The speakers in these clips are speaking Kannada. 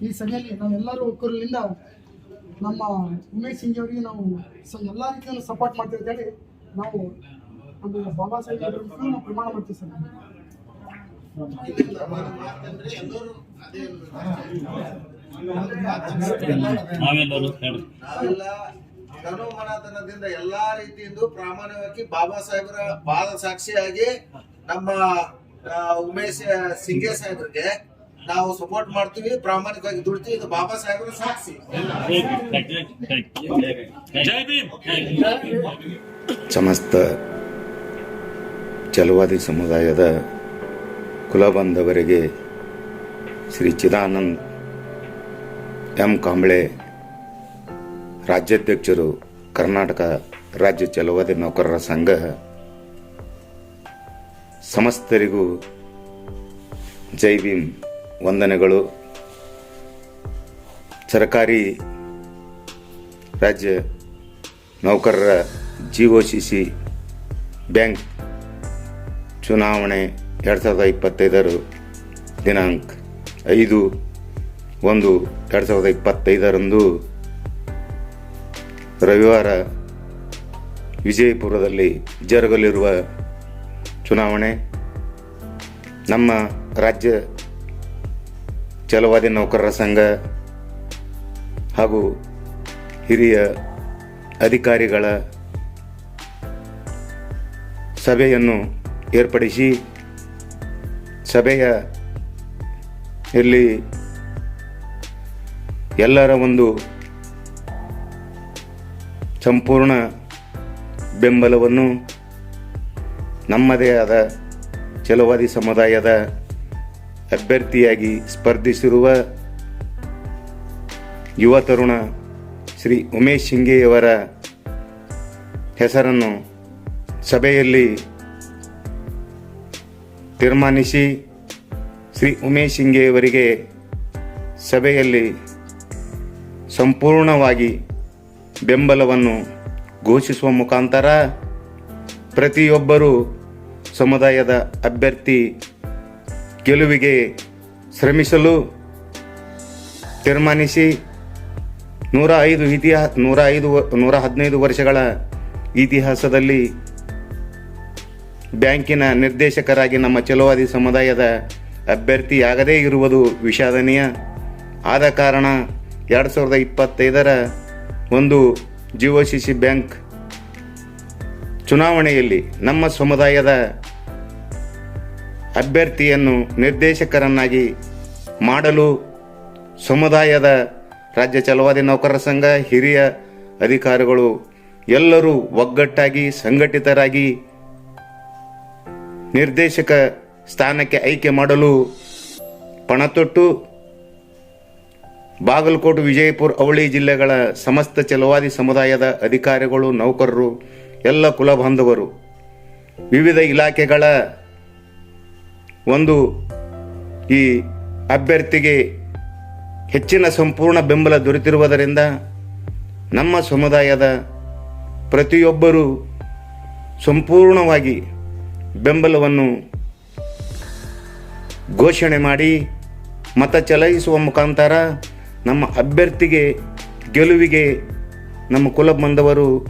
ಈ ಸಭೆಯಲ್ಲಿ ನಾವೆಲ್ಲರೂ ಒಕ್ಕೂರಿನಿಂದ ನಮ್ಮ ಉಮೇಶ್ ಸಿಂಗ್ ಅವರಿಗೆ ನಾವು ಸೊ ಎಲ್ಲ ರೀತಿಯಲ್ಲೂ ಸಪೋರ್ಟ್ ಮಾಡ್ತೀವಿ ಅಂತ ಹೇಳಿ ನಾವು ಒಂದು ಬಾಬಾ ಸಾಹೇಬ್ ಅವರ ಮುಖಾಂತರ ನಾವು ಪ್ರಮಾಣ ಮಾಡ್ತೀವಿ ಸರ್. ನಾವೆಲ್ಲ ಎಲ್ಲಾ ರೀತಿಯಿಂದ ಪ್ರಾಮಾಣಿಕವಾಗಿ ಬಾಬಾ ಸಾಹೇಬರ ಪಾದ ಸಾಕ್ಷಿಯಾಗಿ ನಮ್ಮ ಉಮೇಶ್ ಸಿಂಗೆ ಸಾಹೇಬ್ರಿಗೆ ನಾವು ಸಪೋರ್ಟ್ ಮಾಡ್ತೀವಿ, ಪ್ರಾಮಾಣಿಕವಾಗಿ ದುಡ್ತೀವಿ, ಇದು ಬಾಬಾ ಸಾಹೇಬರ ಸಾಕ್ಷಿ. ಸಮಸ್ತ ಚಲವಾದಿ ಸಮುದಾಯದ ಕುಲಬಂಧವರಿಗೆ ಶ್ರೀ ಚಿದಾನಂದ್ ಎಂ ಕಾಂಬ್ಳೆ ರಾಜ್ಯಾಧ್ಯಕ್ಷರು, ಕರ್ನಾಟಕ ರಾಜ್ಯ ಚಲುವಾದಿ ನೌಕರರ ಸಂಘ, ಸಮಸ್ತರಿಗೂ ಜೈ ಭೀಮ್. ವಂದನೆಗಳು. ಸರ್ಕಾರಿ ರಾಜ್ಯ ನೌಕರರ G O C C bank ಚುನಾವಣೆ ಎರಡು ಸಾವಿರದ ಇಪ್ಪತ್ತೈದರ ದಿನಾಂಕ ಐದು ಒಂದು ಎರಡು ಸಾವಿರದ ಇಪ್ಪತ್ತೈದರಂದು ರವಿವಾರ ವಿಜಯಪುರದಲ್ಲಿ ಜರುಗಲಿರುವ ಚುನಾವಣೆ. ನಮ್ಮ ರಾಜ್ಯ ಛಲವಾದಿ ನೌಕರರ ಸಂಘ ಹಾಗೂ ಹಿರಿಯ ಅಧಿಕಾರಿಗಳ ಸಭೆಯನ್ನು ಏರ್ಪಡಿಸಿ ಸಭೆಯ ಇಲ್ಲಿ ಎಲ್ಲರ ಒಂದು ಸಂಪೂರ್ಣ ಬೆಂಬಲವನ್ನು ನಮ್ಮದೇ ಆದ ಛಲವಾದಿ ಸಮುದಾಯದ ಅಭ್ಯರ್ಥಿಯಾಗಿ ಸ್ಪರ್ಧಿಸಿರುವ ಯುವ ತರುಣ ಶ್ರೀ ಉಮೇಶ್ ಶಿಂಗೆಯವರ ಹೆಸರನ್ನು ಸಭೆಯಲ್ಲಿ ತೀರ್ಮಾನಿಸಿ ಶ್ರೀ ಉಮೇಶ್ ಶಿಂಗೆಯವರಿಗೆ ಸಭೆಯಲ್ಲಿ ಸಂಪೂರ್ಣವಾಗಿ ಬೆಂಬಲವನ್ನು ಘೋಷಿಸುವ ಮುಖಾಂತರ ಪ್ರತಿಯೊಬ್ಬರೂ ಸಮುದಾಯದ ಅಭ್ಯರ್ಥಿ ಗೆಲುವಿಗೆ ಶ್ರಮಿಸಲು ತೀರ್ಮಾನಿಸಿ ನೂರ ಐದು ಇತಿಹಾಸ ನೂರ ಐದು ನೂರ ಹದಿನೈದು ವರ್ಷಗಳ ಇತಿಹಾಸದಲ್ಲಿ ಬ್ಯಾಂಕಿನ ನಿರ್ದೇಶಕರಾಗಿ ನಮ್ಮ ಚಲುವಾದಿ ಸಮುದಾಯದ ಅಭ್ಯರ್ಥಿಯಾಗದೇ ಇರುವುದು ವಿಷಾದನೀಯ. ಆದ ಕಾರಣ ಎರಡು ಸಾವಿರದ ಇಪ್ಪತ್ತೈದರ ಒಂದು ಜಿ ಸಿ ಸಿ ಬ್ಯಾಂಕ್ ಚುನಾವಣೆಯಲ್ಲಿ ನಮ್ಮ ಸಮುದಾಯದ ಅಭ್ಯರ್ಥಿಯನ್ನು ನಿರ್ದೇಶಕರನ್ನಾಗಿ ಮಾಡಲು ಸಮುದಾಯದ ರಾಜ್ಯ ಚಲವಾದಿ ನೌಕರರ ಸಂಘ, ಹಿರಿಯ ಅಧಿಕಾರಿಗಳು ಎಲ್ಲರೂ ಒಗ್ಗಟ್ಟಾಗಿ, ಸಂಘಟಿತರಾಗಿ ನಿರ್ದೇಶಕ ಸ್ಥಾನಕ್ಕೆ ಆಯ್ಕೆ ಮಾಡಲು ಪಣತೊಟ್ಟು ಬಾಗಲಕೋಟೆ, ವಿಜಯಪುರ, ಅವಳಿ ಜಿಲ್ಲೆಗಳ ಸಮಸ್ತ ಚಲವಾದಿ ಸಮುದಾಯದ ಅಧಿಕಾರಿಗಳು, ನೌಕರರು, ಎಲ್ಲ ಕುಲಬಾಂಧವರು, ವಿವಿಧ ಇಲಾಖೆಗಳ ಒಂದು ಈ ಅಭ್ಯರ್ಥಿಗೆ ಹೆಚ್ಚಿನ ಸಂಪೂರ್ಣ ಬೆಂಬಲ ದೊರೆತಿರುವುದರಿಂದ ನಮ್ಮ ಸಮುದಾಯದ ಪ್ರತಿಯೊಬ್ಬರೂ ಸಂಪೂರ್ಣವಾಗಿ ಬೆಂಬಲವನ್ನು ಘೋಷಣೆ ಮಾಡಿ ಮತ ಚಲಾಯಿಸುವ ಮುಖಾಂತರ ನಮ್ಮ ಅಭ್ಯರ್ಥಿಗೆ, ಗೆಲುವಿಗೆ ನಮ್ಮ ಕುಲ ಬಂದವರು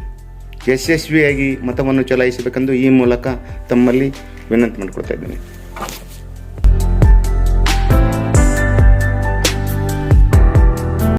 ಯಶಸ್ವಿಯಾಗಿ ಮತವನ್ನು ಚಲಾಯಿಸಬೇಕೆಂದು ಈ ಮೂಲಕ ತಮ್ಮಲ್ಲಿ ವಿನಂತಿ ಮಾಡಿಕೊಡ್ತಾ ಇದ್ದೇನೆ.